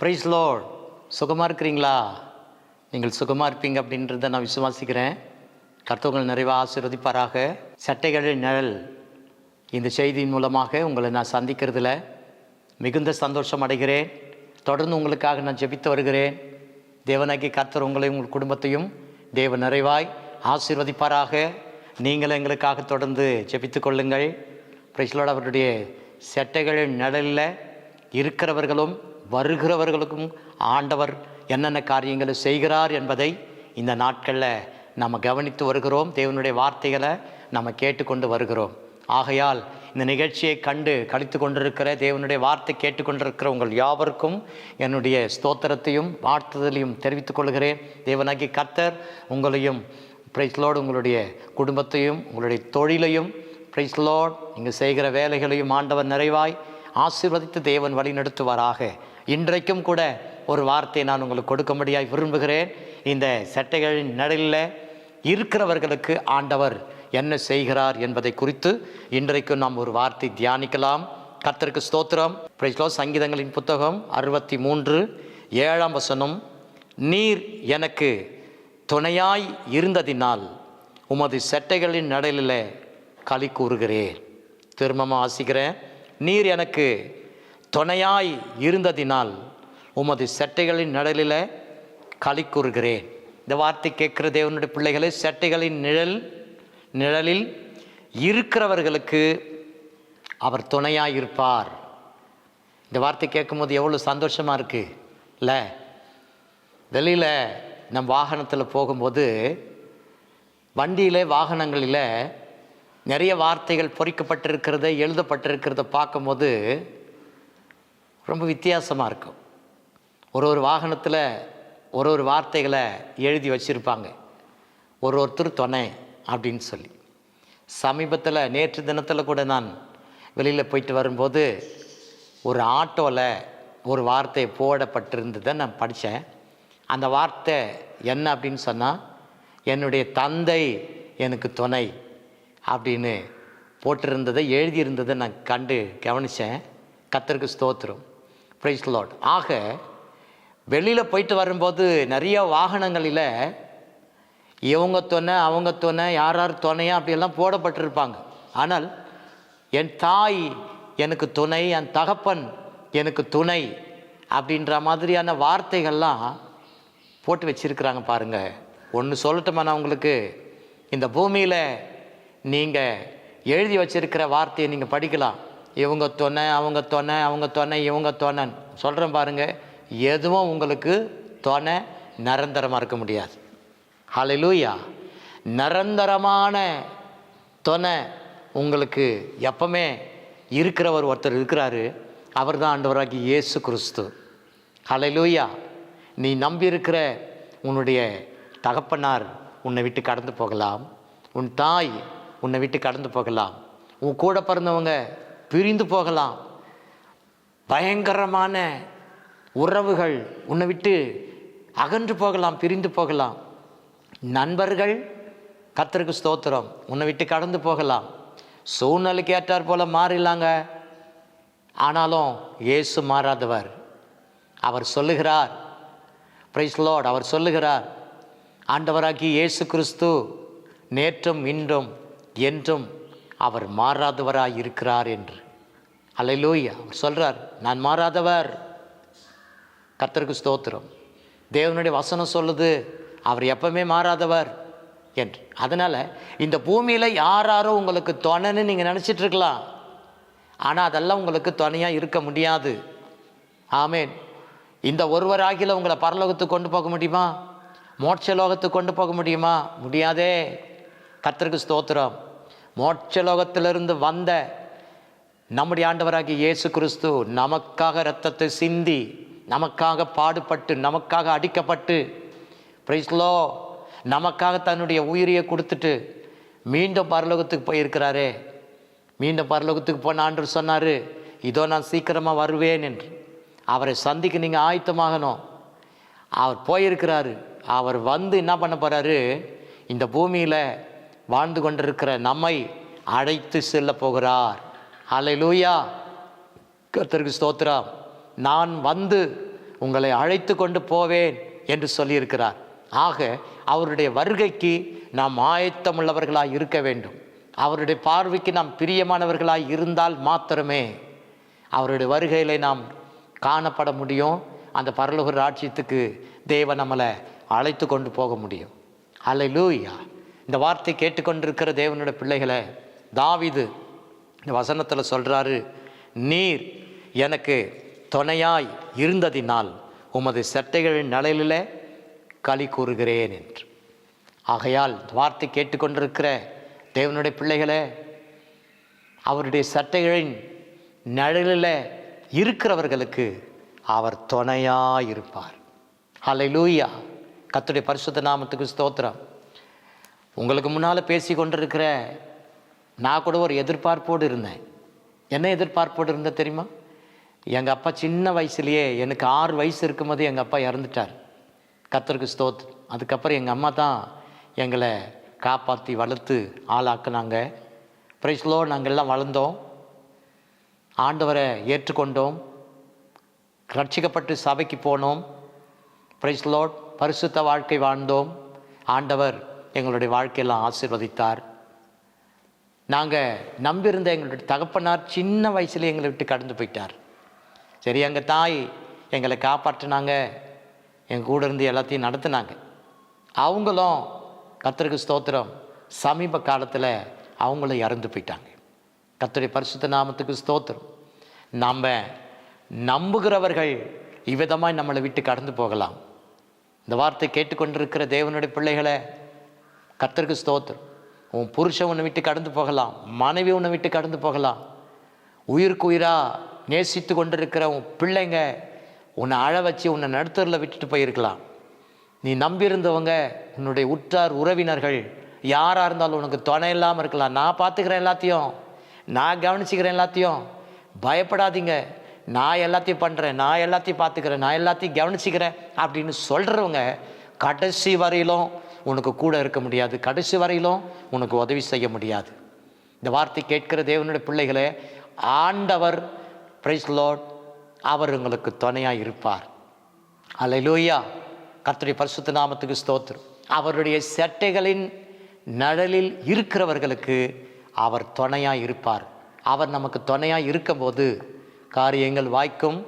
Price load சுகமாக இருக்கிறீங்களா? நீங்கள் சுகமாக இருப்பீங்க அப்படின்றத நான் விசுவாசிக்கிறேன். கர்த்தவங்கள் நிறைவாக ஆசீர்வதிப்பாராக. சட்டைகளின் நிழல் இந்த செய்தியின் மூலமாக உங்களை நான் சந்திக்கிறதுல மிகுந்த சந்தோஷம் அடைகிறேன். தொடர்ந்து உங்களுக்காக நான் ஜெபித்து வருகிறேன். தேவனாகி கர்த்தர் உங்களையும் உங்கள் குடும்பத்தையும் தேவ நிறைவாய் ஆசீர்வதிப்பாராக. நீங்கள் எங்களுக்காக தொடர்ந்து ஜெபித்து கொள்ளுங்கள். பிரைஸ்லோட அவருடைய சட்டைகளின் நிழலில் இருக்கிறவர்களும் வருகிறவர்களுக்கும் ஆண்டவர் என்னென்ன காரியங்களை செய்கிறார் என்பதை இந்த நாட்களில் நம்ம கவனித்து வருகிறோம். தேவனுடைய வார்த்தைகளை நம்ம கேட்டுக்கொண்டு வருகிறோம். ஆகையால் இந்த நிகழ்ச்சியை கண்டு கழித்து கொண்டிருக்கிற தேவனுடைய வார்த்தை கேட்டுக்கொண்டிருக்கிற உங்கள் யாவருக்கும் என்னுடைய ஸ்தோத்திரத்தையும் வாழ்த்துதலையும் தெரிவித்துக் கொள்கிறேன். தேவனாகி கர்த்தர் உங்களையும் பிரைஸ்லோடு உங்களுடைய குடும்பத்தையும் உங்களுடைய தொழிலையும் பிரைஸ்லோட் நீங்கள் செய்கிற வேலைகளையும் ஆண்டவர் நிறைவாய் ஆசீர்வதித்து தேவன் வழி நடத்துவாராக. இன்றைக்கும் கூட ஒரு வார்த்தை நான் உங்களுக்கு கொடுக்கும்படியாய் விரும்புகிறேன். இந்த சட்டைகளின் நடையில் இருக்கிறவர்களுக்கு ஆண்டவர் என்ன செய்கிறார் என்பதை குறித்து இன்றைக்கும் நாம் ஒரு வார்த்தை தியானிக்கலாம். கர்த்தருக்கு ஸ்தோத்திரம். பிரைஸ்லோ சங்கீதங்களின் புத்தகம் அறுபத்தி மூன்று ஏழாம் வசனம். நீர் எனக்கு துணையாய் இருந்ததினால் உமது செட்டைகளின் நடையில களி கூறுகிறேன். திரும்பமாக ஆசிக்கிறேன் நீர் எனக்கு துணையாய் இருந்ததினால் உமது செட்டைகளின் நிழலில் களி கூறுகிறேன். இந்த வார்த்தை கேட்குற தேவனுடைய பிள்ளைகளை செட்டைகளின் நிழல் நிழலில் இருக்கிறவர்களுக்கு அவர் துணையாக இருப்பார். இந்த வார்த்தை கேட்கும்போது எவ்வளோ சந்தோஷமாக இருக்குது இல்லை? வெளியில் நம் வாகனத்தில் போகும்போது வண்டியில் வாகனங்களில் நிறைய வார்த்தைகள் பொறிக்கப்பட்டிருக்கிறத எழுதப்பட்டிருக்கிறத பார்க்கும்போது ரொம்ப வித்தியாசமாக இருக்கும். ஒரு ஒரு வாகனத்தில் ஒரு ஒரு வார்த்தைகளை எழுதி வச்சுருப்பாங்க. ஒரு ஒருத்தர் துணை அப்படின்னு சொல்லி. சமீபத்தில் நேற்று தினத்தில் கூட நான் வெளியில் போயிட்டு வரும்போது ஒரு ஆட்டோவில் ஒரு வார்த்தை போடப்பட்டிருந்ததை நான் படித்தேன் அந்த வார்த்தை என்ன அப்படின்னு சொன்னால் என்னுடைய தந்தை எனக்கு துணை. அப்படின்னு போட்டிருந்ததை எழுதியிருந்ததை நான் கண்டு கவனித்தேன் கத்தருக்கு ஸ்தோத்திரம். ப்ரைஸ் லாட் ஆக வெளியில் போயிட்டு வரும்போது நிறைய வாகனங்களில் இவங்க துணை அவங்க துணை யார் யார் துணையா அப்படியெல்லாம் போடப்பட்டிருப்பாங்க. ஆனால் என் தாய் எனக்கு துணை என் தகப்பன் எனக்கு துணை அப்படின்ற மாதிரியான வார்த்தைகள்லாம் போட்டு வச்சுருக்குறாங்க பாருங்கள் ஒன்று சொல்லட்டுமா நான் உங்களுக்கு? இந்த பூமியில் நீங்கள் எழுதி வச்சிருக்கிற வார்த்தையை நீங்கள் படிக்கலாம். இவங்க தொன்னை அவங்க தொன்னை அவங்க தொன்னை இவங்க தொன்னன். சொல்கிறேன் பாருங்கள் எதுவும் உங்களுக்கு தொனை நிரந்தரமாக இருக்க முடியாது. ஹalleluya. நிரந்தரமான தொனை உங்களுக்கு எப்பவுமே இருக்கிறவர் ஒருத்தர் இருக்கிறாரு. அவர் தான் ஆண்டவராகி இயேசு கிறிஸ்து. ஹalleluya. நீ நம்பி இருக்கிற உன்னுடைய தகப்பனார் உன்னை விட்டு கடந்து போகலாம். உன் தாய் உன்னை விட்டு கடந்து போகலாம். உன் கூட பிறந்தவங்க பிரிந்து போகலாம். பயங்கரமான உறவுகள் உன்னை விட்டு அகன்று போகலாம் பிரிந்து போகலாம். நண்பர்கள் கத்தருக்கு ஸ்தோத்திரம். உன்னை விட்டு கடந்து போகலாம். சூழ்நிலைக்கு ஏற்றார் போல மாறிலாங்க. ஆனாலும் இயேசு மாறாதவர். அவர் சொல்லுகிறார். பிரைஸ்லோட் அவர் சொல்லுகிறார். ஆண்டவராகி இயேசு கிறிஸ்து நேற்றும் இன்றும் என்றும் அவர் மாறாதவராய் இருக்கிறார் என்று. அல்லேலூயா அவர் சொல்கிறார் நான் மாறாதவர். கர்த்தருக்கு ஸ்தோத்திரம். தேவனுடைய வசனம் சொல்லுது அவர் எப்பவுமே மாறாதவர் என்று. அதனால் இந்த பூமியில் யார் யாரோ உங்களுக்கு துணைன்னு நீங்கள் நினச்சிட்டு இருக்கலாம் ஆனால் அதெல்லாம் உங்களுக்கு துணையாக இருக்க முடியாது. ஆமேன். இந்த ஒருவராகில உங்களை பரலோகத்துக்கு கொண்டு போக முடியுமா? மோட்ச லோகத்துக்கு கொண்டு போக முடியுமா? முடியாதே. கர்த்தருக்கு ஸ்தோத்திரம். மோட்சலோகத்திலிருந்து வந்த நம்முடைய ஆண்டவராகிய இயேசு கிறிஸ்து நமக்காக இரத்தத்தை சிந்தி நமக்காக பாடுபட்டு நமக்காக அடிக்கப்பட்டு பிரைஸ்லோ நமக்காக தன்னுடைய உயிரியை கொடுத்துட்டு மீண்டும் பரலோகத்துக்கு போயிருக்கிறாரே. மீண்டும் பரலோகத்துக்கு போன ஆண்டு சொன்னார் இதோ நான் சீக்கிரமாக வருவேன் என்று. அவரை சந்திக்க நீங்கள் ஆயத்தமாகணும். அவர் போயிருக்கிறாரு. அவர் வந்து என்ன பண்ண போகிறாரு இந்த பூமியில் வாழ்ந்து கொண்டிருக்கிற நம்மை அழைத்து செல்ல போகிறார். அலை லூயா கர்த்தருக்கு ஸ்தோத்திரம். நான் வந்து உங்களை அழைத்து கொண்டு போவேன் என்று சொல்லியிருக்கிறார். ஆக அவருடைய வருகைக்கு நாம் ஆயத்தம் உள்ளவர்களாக இருக்க வேண்டும். அவருடைய பார்வைக்கு நாம் பிரியமானவர்களாக இருந்தால் மாத்திரமே அவருடைய வருகையில் நாம் காணப்பட முடியும். அந்த பரலோக ராட்சியத்துக்கு தேவன் நம்மளை அழைத்து கொண்டு போக முடியும். அலை லூயா இந்த வார்த்தை கேட்டுக்கொண்டிருக்கிற தேவனுடைய பிள்ளைகளை தாவிது இந்த வசனத்தில் சொல்கிறாரு நீர் எனக்கு துணையாய் இருந்ததினால் உமது சட்டைகளின் நிழலில் களி கூறுகிறேன் என்று. ஆகையால் இந்த வார்த்தை கேட்டுக்கொண்டிருக்கிற தேவனுடைய பிள்ளைகளே அவருடைய சட்டைகளின் நிழலில் இருக்கிறவர்களுக்கு அவர் துணையாக இருப்பார் ஹலை லூயா கத்துடைய பரிசுத்த நாமத்துக்கு ஸ்தோத்திரம். உங்களுக்கு முன்னால் பேசி கொண்டிருக்கிற நான் கூட ஒரு எதிர்பார்ப்போடு இருந்தேன். என்ன எதிர்பார்ப்போடு இருந்தேன் தெரியுமா? எங்கள் அப்பா சின்ன வயசுலேயே எனக்கு ஆறு வயசு இருக்கும்போது எங்கள் அப்பா இறந்துட்டார். கத்தருக்கு ஸ்தோத் அதுக்கப்புறம் எங்கள் அம்மா தான் எங்களை காப்பாற்றி வளர்த்து ஆளாக்குனாங்க. பிரைஸ்லோ நாங்கள் எல்லாம் வளர்ந்தோம். ஆண்டவரை ஏற்றுக்கொண்டோம். ரட்சிக்கப்பட்டு சபைக்கு போனோம். பிரைஸ்லோட் பரிசுத்த வாழ்க்கை வாழ்ந்தோம். ஆண்டவர் எங்களுடைய வாழ்க்கையெல்லாம் ஆசிர்வதித்தார். நாங்கள் நம்பியிருந்த எங்களுடைய தகப்பனார் சின்ன வயசுல எங்களை விட்டு கடந்து போயிட்டார். சரி எங்கள் தாய் எங்களை காப்பாற்றினாங்க. எங்கள் கூட இருந்து எல்லாத்தையும் நடத்தினாங்க. அவங்களும் கர்த்தருக்கு ஸ்தோத்திரம் சமீப காலத்தில் அவங்களும் இறந்து போயிட்டாங்க. கத்தருடைய பரிசுத்த நாமத்துக்கு ஸ்தோத்திரம். நம்ம நம்புகிறவர்கள் இவ்விதமாக நம்மளை விட்டு கடந்து போகலாம். இந்த வார்த்தை கேட்டுக்கொண்டிருக்கிற தேவனுடைய பிள்ளைகளை கத்தருக்கு ஸ்தோத்திரம். உன் புருஷன் உன்னை விட்டு கடந்து போகலாம். மனைவி உன்னை விட்டு கடந்து போகலாம். உயிருக்கு உயிராக நேசித்து கொண்டிருக்கிற உன் பிள்ளைங்க உன்னை அழ வச்சு உன்னை நடுத்தரில் விட்டுட்டு போயிருக்கலாம். நீ நம்பியிருந்தவங்க உன்னுடைய உற்றார் உறவினர்கள் யாராக இருந்தாலும் உனக்கு துணை இல்லாமல் இருக்கலாம். நான் பார்த்துக்கிறேன் எல்லாத்தையும். நான் கவனிச்சுக்கிறேன் எல்லாத்தையும். பயப்படாதீங்க. நான் எல்லாத்தையும் பண்ணுறேன் நான் எல்லாத்தையும் பார்த்துக்கிறேன். நான் எல்லாத்தையும் கவனிச்சுக்கிறேன் அப்படின்னு சொல்கிறவங்க கடைசி வரையிலும் உனக்கு கூட இருக்க முடியாது. கடைசி வரையிலும் உனக்கு உதவி செய்ய முடியாது. இந்த வார்த்தை கேட்கிற தேவனுடைய பிள்ளைகளே ஆண்டவர் பிரைஸ் லோட் அவர் உங்களுக்கு துணையாக இருப்பார். அலையிலூயா கர்த்தருடைய பரிசுத்த நாமத்துக்கு ஸ்தோத்திரம். அவருடைய சட்டைகளின் நிழலில் இருக்கிறவர்களுக்கு அவர் துணையாக இருப்பார். அவர் நமக்கு துணையாக இருக்கும்போது காரியங்கள் வாய்க்கும்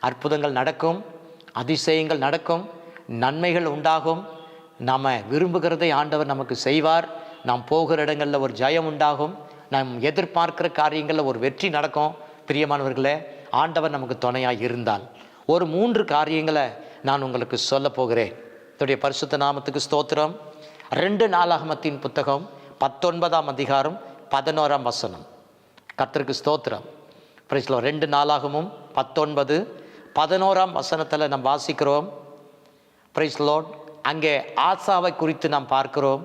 அற்புதங்கள் நடக்கும் அதிசயங்கள் நடக்கும் நன்மைகள் உண்டாகும். நாம் விரும்புகிறதை ஆண்டவர் நமக்கு செய்வார். நாம் போகிற இடங்களில் ஒரு ஜெயம் உண்டாகும். நாம் எதிர்பார்க்கிற காரியங்களில் ஒரு வெற்றி நடக்கும். பிரியமானவர்களே ஆண்டவர் நமக்கு துணையாக இருந்தால். ஒரு மூன்று காரியங்களை நான் உங்களுக்கு சொல்ல போகிறேன். என்னுடைய பரிசுத்த நாமத்துக்கு ஸ்தோத்திரம். ரெண்டு நாளாகமத்தின் புத்தகம் பத்தொன்பதாம் அதிகாரம் பதினோராம் வசனம். கத்திற்கு ஸ்தோத்திரம். பிரைஸ்லோ ரெண்டு நாளாகமும் பத்தொன்பது பதினோராம் வசனத்தில் நாம் வாசிக்கிறோம். ப்ரைஸ் லோட் அங்கே ஆசாவை குறித்து நாம் பார்க்கிறோம்.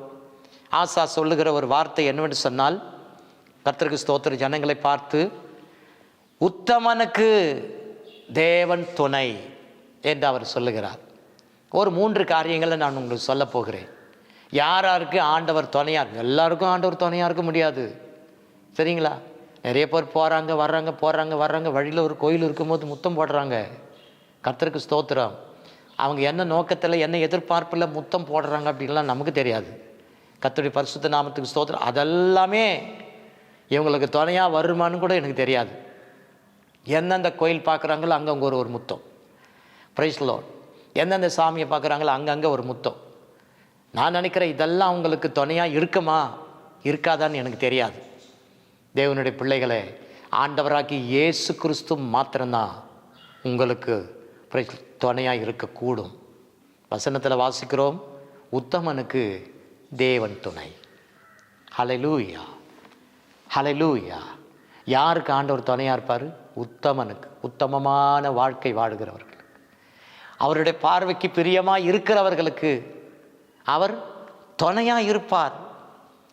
ஆசா சொல்லுகிற ஒரு வார்த்தை என்னவென்று சொன்னால் கர்த்தருக்கு ஸ்தோத்திர ஜனங்களை பார்த்து உத்தமனுக்கு தேவன் துணை என்று அவர் சொல்லுகிறார். ஒரு மூன்று காரியங்களை நான் உங்களுக்கு சொல்ல போகிறேன். யார் யாருக்கு ஆண்டவர் துணையாக இருக்கும் எல்லாருக்கும் ஆண்டவர் துணையாக இருக்க முடியாது. சரிங்களா? நிறைய பேர் போகிறாங்க வர்றாங்க போகிறாங்க வர்றாங்க வழியில் ஒரு கோயில் இருக்கும்போது முத்தம் போடுறாங்க. கர்த்தருக்கு ஸ்தோத்திரம். அவங்க என்ன நோக்கத்தில் என்ன எதிர்பார்ப்பில் முத்தம் போடுறாங்க அப்படின்லாம் நமக்கு தெரியாது. கத்துடைய பரிசுத்த நாமத்துக்கு ஸ்தோத்திரம். அதெல்லாமே இவங்களுக்கு துணையாக வருமான்னு கூட எனக்கு தெரியாது. எந்தெந்த கோயில் பார்க்குறாங்களோ அங்கங்கே ஒரு ஒரு முத்தம். ப்ரைஸ்லோ எந்தெந்த சாமியை பார்க்குறாங்களோ அங்கங்கே ஒரு முத்தம். நான் நினைக்கிறேன் இதெல்லாம் அவங்களுக்கு துணையாக இருக்குமா? இருக்காதான்னு எனக்கு தெரியாது. தேவனுடைய பிள்ளைகளை ஆண்டவராக்கி இயேசு கிறிஸ்து மாத்திரம்தான் உங்களுக்கு துணையாக இருக்கக்கூடும். வசனத்தில் வாசிக்கிறோம் உத்தமனுக்கு தேவன் துணை. ஹலலூயா ஹலலூயா யாருக்கு ஆண்டவர் துணையாக இருப்பார்? உத்தமனுக்கு. உத்தமமான வாழ்க்கை வாழுகிறவர்கள் அவருடைய பார்வைக்கு பிரியமாக இருக்கிறவர்களுக்கு அவர் துணையாக இருப்பார்.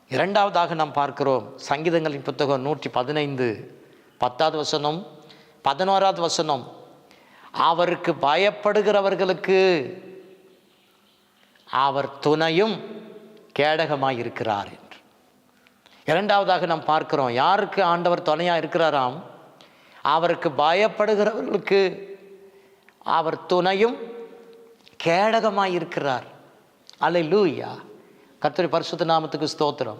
இரண்டாவதாக நாம் பார்க்கிறோம் சங்கீதங்களின் புத்தகம் நூற்றி பதினைந்து பத்தாவது வசனம் பதினோராவது வசனம். அவருக்கு பயப்படுகிறவர்களுக்கு அவர் துணையும் கேடகமாக இருக்கிறார் என்று. இரண்டாவதாக நாம் பார்க்கிறோம் யாருக்கு ஆண்டவர் துணையாக இருக்கிறாராம்? அவருக்கு பயப்படுகிறவர்களுக்கு அவர் துணையும் கேடகமாக இருக்கிறார் அல்ல லூயா கர்த்தருடைய பரிசுத்த நாமத்துக்கு ஸ்தோத்திரம்.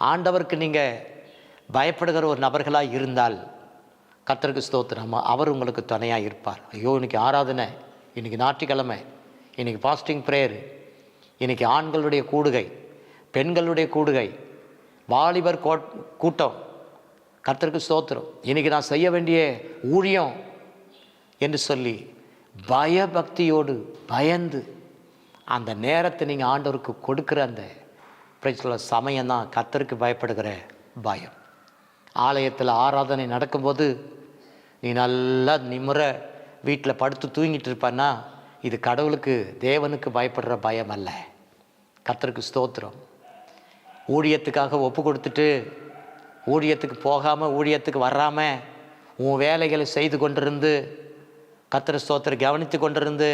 ஆண்டவருக்கு நீங்கள் பயப்படுகிற ஒரு நபர்களாக இருந்தால் கத்தருக்கு ஸ்தோத்திரமா? அவர் உங்களுக்கு துணையாக இருப்பார். ஐயோ இன்னைக்கு ஆராதனை இன்னைக்கு ஞாயிற்றுக்கிழமை இன்னைக்கு பாஸ்டிங் ப்ரேயர் இன்றைக்கி ஆண்களுடைய கூடுகை பெண்களுடைய கூடுகை வாலிபர் கோட் கூட்டம். கர்த்தருக்கு ஸ்தோத்திரம். இன்றைக்கி நான் செய்ய வேண்டிய ஊழியம் என்று சொல்லி பயபக்தியோடு பயந்து அந்த நேரத்தை நீங்கள் ஆண்டவருக்கு கொடுக்குற அந்த பிரச்சனை சமயம் தான் கத்தருக்கு பயப்படுகிற பயம். ஆலயத்தில் ஆராதனை நடக்கும்போது நீ நல்லா நிம்மற வீட்டில் படுத்து தூங்கிட்டு இருப்பான்னா இது கடவுளுக்கு தேவனுக்கு பயப்படுற பயம் அல்ல. கத்தருக்கு ஸ்தோத்திரம். ஊழியத்துக்காக ஒப்பு கொடுத்துட்டு ஊழியத்துக்கு போகாமல் ஊழியத்துக்கு வராமல் உன் வேலைகளை செய்து கொண்டிருந்து கத்திர ஸ்தோத்திரம் கவனித்து கொண்டிருந்து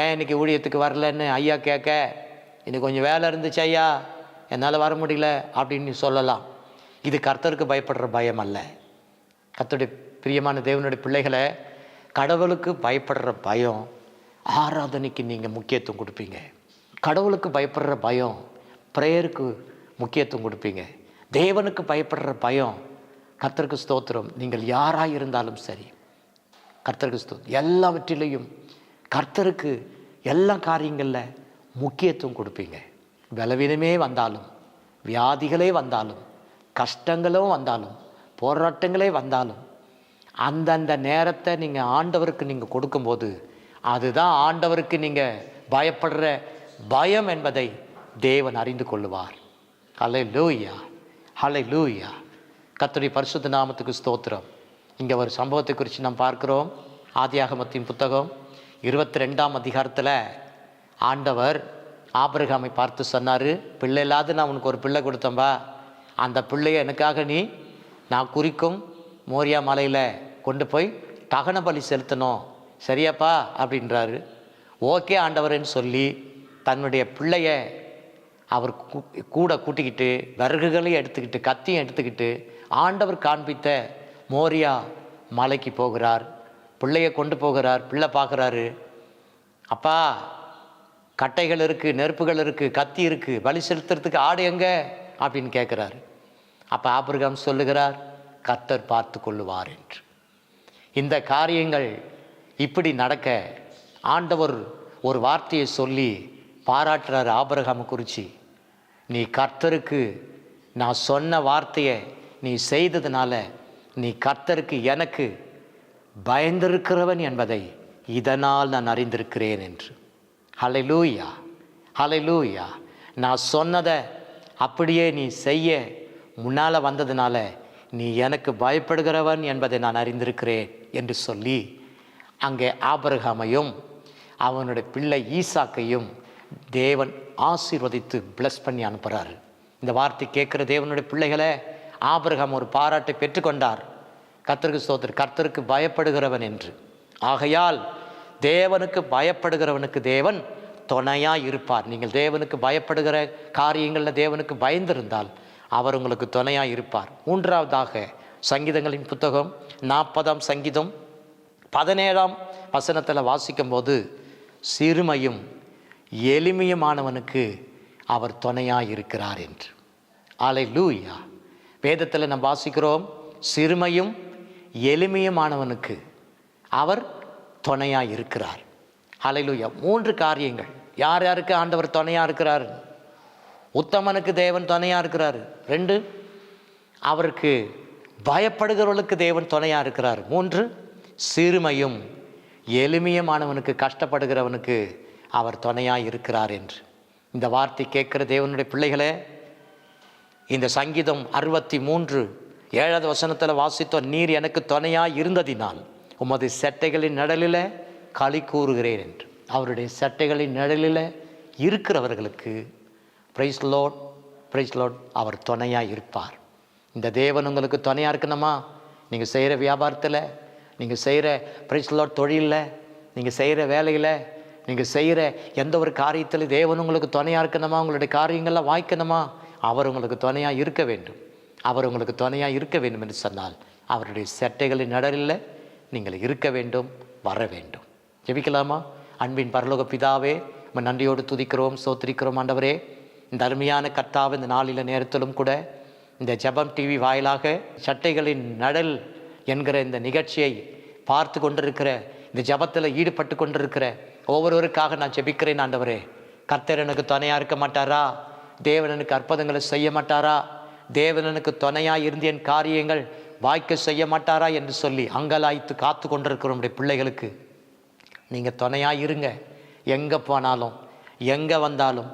ஏன் இன்னைக்கு ஊழியத்துக்கு வரலன்னு ஐயா கேட்க இன்னைக்கு கொஞ்சம் வேலை இருந்துச்சு ஐயா என்னால் வர முடியல அப்படின்னு நீ சொல்லலாம். இது கர்த்தருக்கு பயப்படுற பயம் அல்ல. கர்த்தருடைய பிரியமான தேவனுடைய பிள்ளைகளை கடவுளுக்கு பயப்படுற பயம் ஆராதனைக்கு நீங்கள் முக்கியத்துவம் கொடுப்பீங்க. கடவுளுக்கு பயப்படுற பயம் ப்ரேயருக்கு முக்கியத்துவம் கொடுப்பீங்க. தேவனுக்கு பயப்படுற பயம் கர்த்தருக்கு ஸ்தோத்திரம். நீங்கள் யாராக இருந்தாலும் சரி கர்த்தருக்கு ஸ்தோத்திரம் எல்லாவற்றிலையும் கர்த்தருக்கு எல்லா காரியங்களில் முக்கியத்துவம் கொடுப்பீங்க. பலவீனமே வந்தாலும் வியாதிகளே வந்தாலும் கஷ்டங்களும் வந்தாலும் போராட்டங்களே வந்தாலும் அந்தந்த நேரத்தை நீங்கள் ஆண்டவருக்கு நீங்கள் கொடுக்கும்போது அதுதான் ஆண்டவருக்கு நீங்கள் பயப்படுற பயம் என்பதை தேவன் அறிந்து கொள்ளுவார். ஹலை லூயா ஹலை லூயா கர்த்தருடைய பரிசுத்த நாமத்துக்கு ஸ்தோத்திரம். இங்கே ஒரு சம்பவத்தை குறித்து நாம் பார்க்குறோம். ஆதியாகமத்தின் புத்தகம் இருபத்தி ரெண்டாம் அதிகாரத்தில் ஆண்டவர் ஆபிரகாமை பார்த்து சொன்னார் பிள்ளை இல்லாத நான் உனக்கு ஒரு பிள்ளை கொடுத்தம்பா அந்த பிள்ளைய எனக்காக நீ நான் குறிக்கும் மோரியா மலையில் கொண்டு போய் தகன பலி செலுத்தணும். சரியாப்பா? அப்படின்றாரு. ஓகே ஆண்டவரேன்னு சொல்லி தன்னுடைய பிள்ளைய அவர் கூட கூட்டிக்கிட்டு விறகுகளையும் எடுத்துக்கிட்டு கத்தியும் எடுத்துக்கிட்டு ஆண்டவர் காண்பித்த மோரியா மலைக்கு போகிறார். பிள்ளைய கொண்டு போகிறார் பிள்ளை பார்க்குறாரு. அப்பா கட்டைகள் இருக்குது நெருப்புகள் இருக்குது கத்தி இருக்குது பலி செலுத்துறதுக்கு ஆடு எங்கே? அப்படின்னு கேட்குறாரு அப்போ ஆபிரகாம் சொல்லுகிறார் கர்த்தர் பார்த்து கொள்ளுவார் என்று. இந்த காரியங்கள் இப்படி நடக்க ஆண்டவர் ஒரு வார்த்தையை சொல்லி பாராட்டுறார் ஆபரகம் குறித்து நீ கர்த்தருக்கு நான் சொன்ன வார்த்தையை நீ செய்ததுனால நீ கர்த்தருக்கு எனக்கு பயந்திருக்கிறவன் என்பதை இதனால் நான் அறிந்திருக்கிறேன் என்று. ஹலை லூயா ஹலை லூயா நான் சொன்னதை அப்படியே நீ செய்ய முன்னால் வந்ததுனால நீ எனக்கு பயப்படுகிறவன் என்பதை நான் அறிந்திருக்கிறேன் என்று சொல்லி அங்கே ஆபரகாமையும் அவனுடைய பிள்ளை ஈசாக்கையும் தேவன் ஆசீர்வதித்து பிளஸ் பண்ணி அனுப்புகிறாரு இந்த வார்த்தை கேட்குற தேவனுடைய பிள்ளைகளை ஆபிரகாம் ஒரு பாராட்டை பெற்றுக்கொண்டார். கர்த்தருக்கு சோதர் கர்த்தருக்கு பயப்படுகிறவன் என்று. ஆகையால் தேவனுக்கு பயப்படுகிறவனுக்கு தேவன் துணையாக இருப்பார். நீங்கள் தேவனுக்கு பயப்படுகிற காரியங்களில் தேவனுக்கு பயந்திருந்தால் அவர் உங்களுக்கு துணையாக இருப்பார். மூன்றாவதாக சங்கீதங்களின் புத்தகம் நாற்பதாம் சங்கீதம் பதினேழாம் வசனத்தில் வாசிக்கும்போது சிறுமையும் எளிமையுமானவனுக்கு அவர் துணையாக இருக்கிறார் என்று. ஆலை லூயா வேதத்தில் நம்ம வாசிக்கிறோம் சிறுமையும் எளிமையுமானவனுக்கு அவர் துணையாக இருக்கிறார். ஹalleluya. மூன்று காரியங்கள். யார் யாருக்கு ஆண்டவர் துணையாக இருக்கிறார்? உத்தமனுக்கு தேவன் துணையாக இருக்கிறார். ரெண்டு அவருக்கு பயப்படுகிறவர்களுக்கு தேவன் துணையாக இருக்கிறார். மூன்று சிறுமையும் எளிமையுமானவனுக்கு கஷ்டப்படுகிறவனுக்கு அவர் துணையாக இருக்கிறார் என்று. இந்த வார்த்தை கேட்குற தேவனுடைய பிள்ளைகளே இந்த சங்கீதம் அறுபத்தி மூன்று ஏழாவது வசனத்தில் வாசித்தோம் நீர் எனக்கு துணையாக இருந்ததினால் உமது செட்டைகளின் நடலில் களி கூறுகிறேன் என்று. அவருடைய சட்டைகளின் நிழலில் இருக்கிறவர்களுக்கு பிரைஸ் லோட் பிரைஸ் லோட் அவர் துணையாக இருப்பார். இந்த தேவன் உங்களுக்கு துணையாக இருக்கணுமா? நீங்கள் செய்கிற வியாபாரத்தில் நீங்கள் செய்கிற பிரைஸ் லோட் தொழிலில் நீங்கள் செய்கிற வேலையில் நீங்கள் செய்கிற எந்த ஒரு காரியத்தில் தேவன் உங்களுக்கு துணையாக இருக்கணுமா? உங்களுடைய காரியங்கள்லாம் வாய்க்கணுமா? அவர் உங்களுக்கு துணையாக இருக்க வேண்டும். அவர் உங்களுக்கு துணையாக இருக்க வேண்டும் என்று சொன்னால் அவருடைய சட்டைகளின் நடலில் நீங்கள் இருக்க வேண்டும் வர வேண்டும். ஜெபிக்கலாமா? அன்பின் பரலோக பிதாவே நம்ம நன்றியோடு துதிக்கிறோம் சோத்திரிக்கிறோம் ஆண்டவரே. இந்த அருமையான கர்த்தாവ് இந்த நாளில நேரத்திலும் கூட இந்த ஜெபம் டிவி வாயிலாக சட்டைகளின் நடல் என்கிற இந்த நிகழ்ச்சியை பார்த்து கொண்டிருக்கிற இந்த ஜெபத்தில் ஈடுபட்டு கொண்டிருக்கிற ஒவ்வொருவருக்காக நான் ஜெபிக்கிறேன் ஆண்டவரே. கர்த்தர் எனக்கு துணையாக இருக்க மாட்டாரா? தேவன் எனக்கு அற்புதங்களை செய்ய மாட்டாரா? தேவன் எனக்கு துணையாக இருந்து என் காரியங்கள் வாய்க்க செய்ய மாட்டாரா என்று சொல்லி அங்கலாய்த்து காத்து கொண்டிருக்கிறோம் நம்முடைய பிள்ளைகளுக்கு. நீங்கள் துணையாக இருங்க. எங்கே போனாலும் எங்கே வந்தாலும்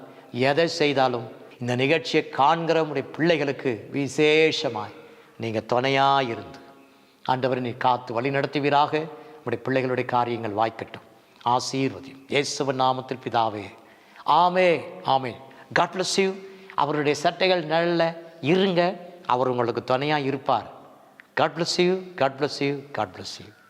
எதை செய்தாலும் இந்த நிகழ்ச்சியை காண்கிற உடைய பிள்ளைகளுக்கு விசேஷமாய் நீங்கள் துணையாக இருந்து. ஆண்டவரை நீ காத்து வழி நடத்துவீராக. உடைய பிள்ளைகளுடைய காரியங்கள் வாய்க்கட்டும். ஆசீர்வதியும். இயேசுவன் நாமத்தில் பிதாவே. ஆமே ஆமே. காட் பிளஸ் யூ அவருடைய சட்டைகள் நல்ல இருங்க. அவர் உங்களுக்கு துணையாக இருப்பார். God bless you God bless you God bless you